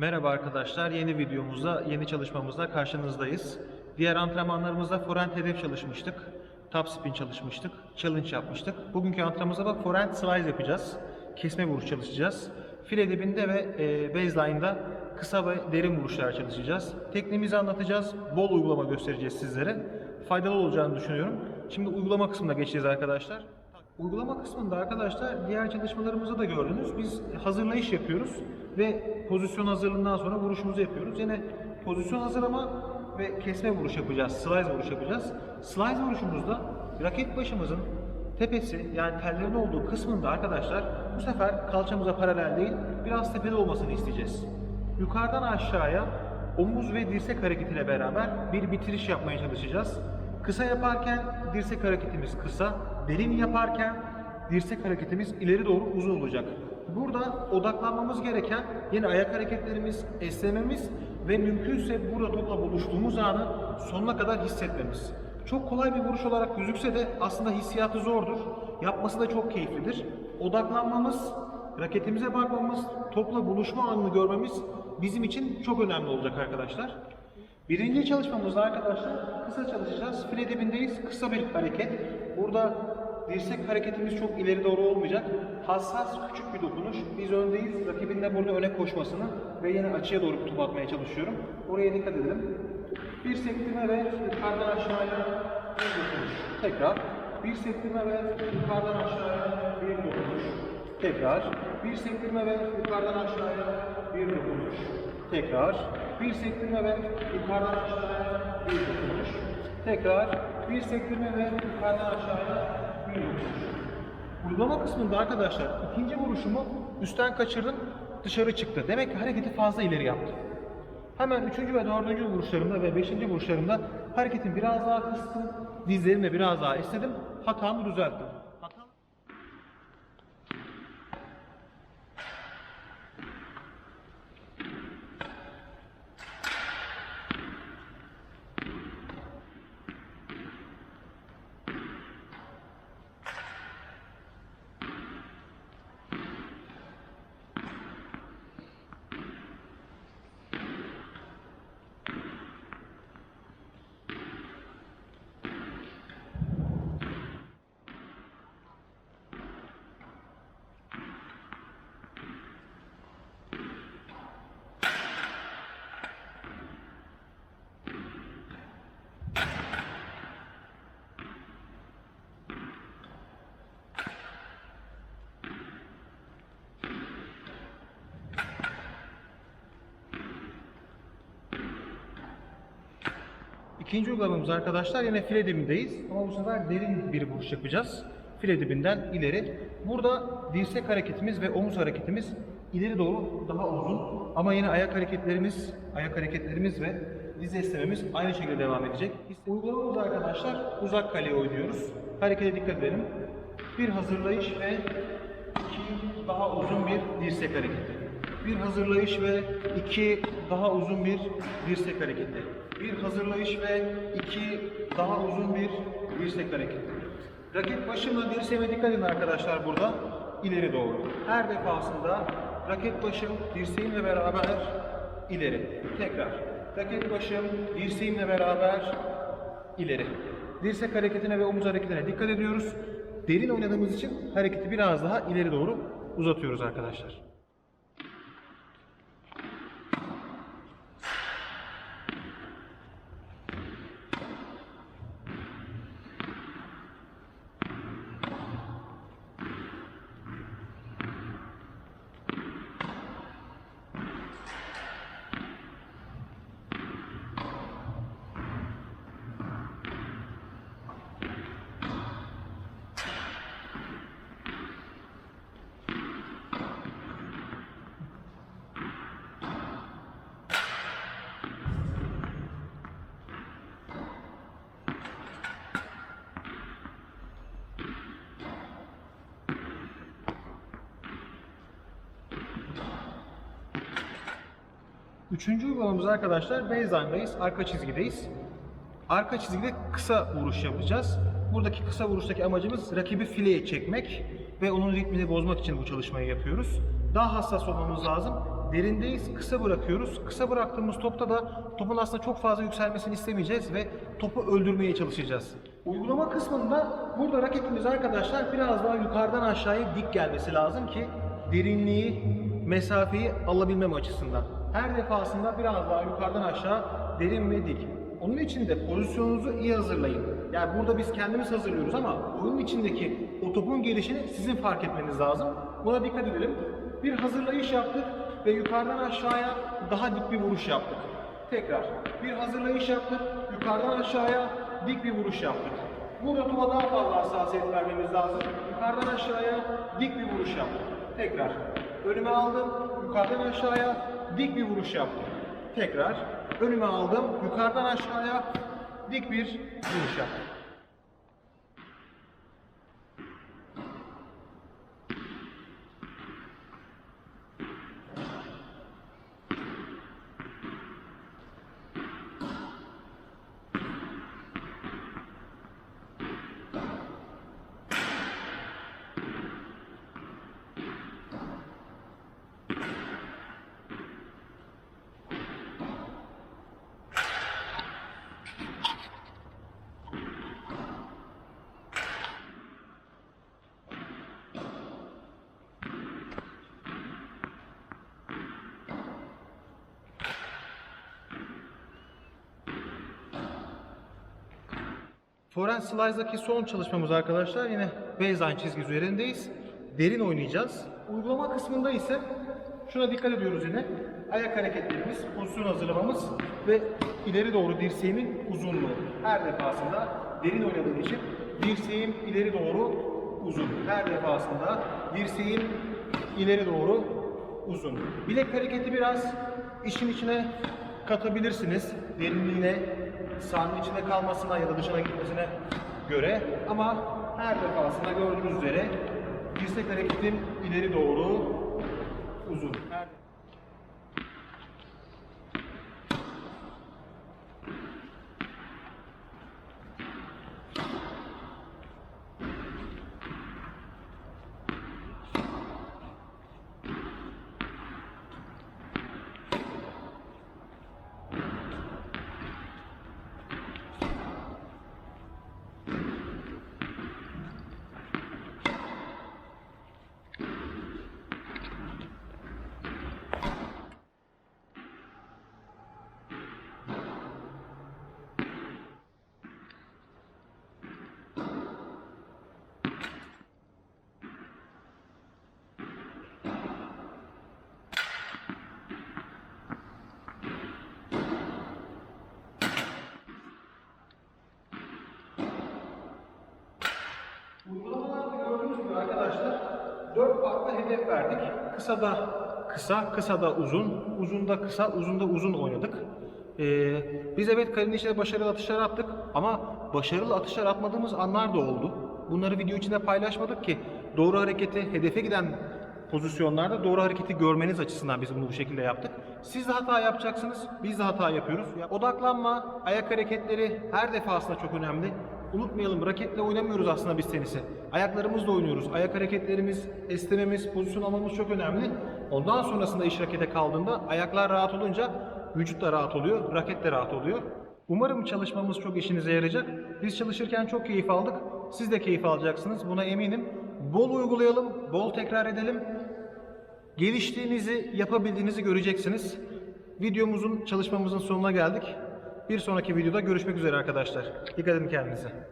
Merhaba arkadaşlar, yeni videomuzda, yeni çalışmamızda karşınızdayız. Diğer antrenmanlarımızda forehand hedef çalışmıştık, top spin çalışmıştık, challenge yapmıştık. Bugünkü antrenmanımızda da forehand slice yapacağız. Kesme vuruş çalışacağız. File dibinde ve e, baseline'da kısa ve derin vuruşlar çalışacağız. Tekniğimizi anlatacağız, bol uygulama göstereceğiz sizlere. Faydalı olacağını düşünüyorum. Şimdi uygulama kısmına geçeceğiz arkadaşlar. Uygulama kısmında arkadaşlar diğer çalışmalarımızda da gördünüz. Biz hazırlayış yapıyoruz ve pozisyon hazırlığından sonra vuruşumuzu yapıyoruz. Yine pozisyon hazırlama ve kesme vuruş yapacağız. Slice vuruş yapacağız. Slice vuruşumuzda raket başımızın tepesi yani tellerin olduğu kısmında arkadaşlar bu sefer kalçamıza paralel değil biraz tepede olmasını isteyeceğiz. Yukarıdan aşağıya omuz ve dirsek hareketiyle beraber bir bitiriş yapmaya çalışacağız. Kısa yaparken dirsek hareketimiz kısa, derin yaparken dirsek hareketimiz ileri doğru uzun olacak. Burada odaklanmamız gereken yine ayak hareketlerimiz, esnememiz ve mümkünse burada topla buluştuğumuz anı sonuna kadar hissetmemiz. Çok kolay bir vuruş olarak gözükse de aslında hissiyatı zordur. Yapması da çok keyiflidir. Odaklanmamız, raketimize bakmamız, topla buluşma anını görmemiz bizim için çok önemli olacak arkadaşlar. Birinci çalışmamızda arkadaşlar kısa çalışacağız. File dibindeyiz. Kısa bir hareket. Burada dirsek hareketimiz çok ileri doğru olmayacak. Hassas küçük bir dokunuş. Biz öndeyiz. Rakibin de burada öne koşmasını ve yine açıya doğru kutup atmaya çalışıyorum. Oraya dikkat edelim. Bir sektirme ve yukarıdan aşağıya bir dokunuş. Tekrar. Bir sektirme ve yukarıdan aşağıya bir dokunuş. Tekrar. Bir sektirme ve yukarıdan aşağıya bir dokunuş. Tekrar. Bir sektirme ve yukarıdan aşağıya bir dokunuş. Tekrar. Bir sektirme ve yukarıdan aşağıya bir dokunuş. Uygulama kısmında arkadaşlar ikinci vuruşumu üstten kaçırdım dışarı çıktı. Demek ki hareketi fazla ileri yaptım. Hemen üçüncü ve dördüncü vuruşlarımda ve beşinci vuruşlarımda hareketimi biraz daha kıstım. Dizlerimi biraz daha esnedim. Hatamı düzelttim. İkinci uygulamamız arkadaşlar yine file dibindeyiz ama bu sefer derin bir vuruş yapacağız. File dibinden ileri. Burada dirsek hareketimiz ve omuz hareketimiz ileri doğru daha uzun ama yine ayak hareketlerimiz, ayak hareketlerimiz ve diz esnememiz aynı şekilde devam edecek. Uygulamamız arkadaşlar uzak kaleye oynuyoruz. Harekete dikkat edelim. Bir hazırlayış ve iki daha uzun bir dirsek hareketi. Bir hazırlayış ve iki daha uzun bir dirsek hareketi. Bir hazırlayış ve iki daha uzun bir dirsek hareketi. Raket başımla dirseğime dikkat edin arkadaşlar burada. ileri doğru. Her defasında raket başım dirseğimle beraber ileri. Tekrar. Raket başım dirseğimle beraber ileri. Dirsek hareketine ve omuz hareketine dikkat ediyoruz. Derin oynadığımız için hareketi biraz daha ileri doğru uzatıyoruz arkadaşlar. Üçüncü uygulamamız arkadaşlar baseline'dayız, arka çizgideyiz. Arka çizgide kısa vuruş yapacağız. Buradaki kısa vuruştaki amacımız rakibi fileye çekmek ve onun ritmini bozmak için bu çalışmayı yapıyoruz. Daha hassas olmamız lazım. derindeyiz, kısa bırakıyoruz. Kısa bıraktığımız topta da topun aslında çok fazla yükselmesini istemeyeceğiz ve topu öldürmeye çalışacağız. Uygulama kısmında burada raketimiz arkadaşlar biraz daha yukarıdan aşağıya dik gelmesi lazım ki derinliği, mesafeyi alabilmem açısından. Her defasında biraz daha yukarıdan aşağı derin ve dik. Onun için de pozisyonunuzu iyi hazırlayın. Yani burada biz kendimiz hazırlıyoruz ama oyunun içindeki o topun gelişini sizin fark etmeniz lazım. Buna dikkat edelim. Bir hazırlayış yaptık ve yukarıdan aşağıya daha dik bir vuruş yaptık. Tekrar bir hazırlayış yaptık, yukarıdan aşağıya dik bir vuruş yaptık. Burada topa daha fazla hassasiyet vermemiz lazım. Yukarıdan aşağıya dik bir vuruş yaptık. Tekrar önüme aldım, yukarıdan aşağıya dik bir vuruş yaptım. Tekrar önüme aldım, yukarıdan aşağıya dik bir vuruş yaptım. Forehand Slice'daki son çalışmamız arkadaşlar yine baseline çizgi üzerindeyiz. Derin oynayacağız. Uygulama kısmında ise şuna dikkat ediyoruz yine. Ayak hareketlerimiz, pozisyon hazırlamamız ve ileri doğru dirseğimin uzunluğu. Her defasında derin oynadığım için dirseğim ileri doğru uzun. Her defasında dirseğim ileri doğru uzun. Bilek hareketi biraz işin içine katabilirsiniz. Derinliğine, sahanın içinde kalmasına ya da dışına gitmesine göre. Ama her defasında gördüğünüz üzere dirsek hareketim ileri doğru uzun. Her Uygulamalarda gördüğünüz gibi arkadaşlar dört farklı hedef verdik. Kısa da kısa, kısa da uzun, uzun da kısa, uzun da uzun oynadık. Ee, biz evet kalenin içine başarılı atışlar attık ama başarılı atışlar atmadığımız anlar da oldu. Bunları video içinde paylaşmadık ki doğru hareketi, hedefe giden pozisyonlarda doğru hareketi görmeniz açısından biz bunu bu şekilde yaptık. Siz de hata yapacaksınız, biz de hata yapıyoruz. Ya, odaklanma, ayak hareketleri her defasında çok önemli. Unutmayalım raketle oynamıyoruz aslında biz tenisi. Ayaklarımızla oynuyoruz. Ayak hareketlerimiz, esnememiz, pozisyon almamız çok önemli. Ondan sonrasında iş rakete kaldığında ayaklar rahat olunca vücut da rahat oluyor, raket de rahat oluyor. Umarım çalışmamız çok işinize yarayacak. Biz çalışırken çok keyif aldık. Siz de keyif alacaksınız. Buna eminim. Bol uygulayalım, bol tekrar edelim. Geliştiğinizi, yapabildiğinizi göreceksiniz. Videomuzun, çalışmamızın sonuna geldik. Bir sonraki videoda görüşmek üzere arkadaşlar. Dikkat edin kendinize.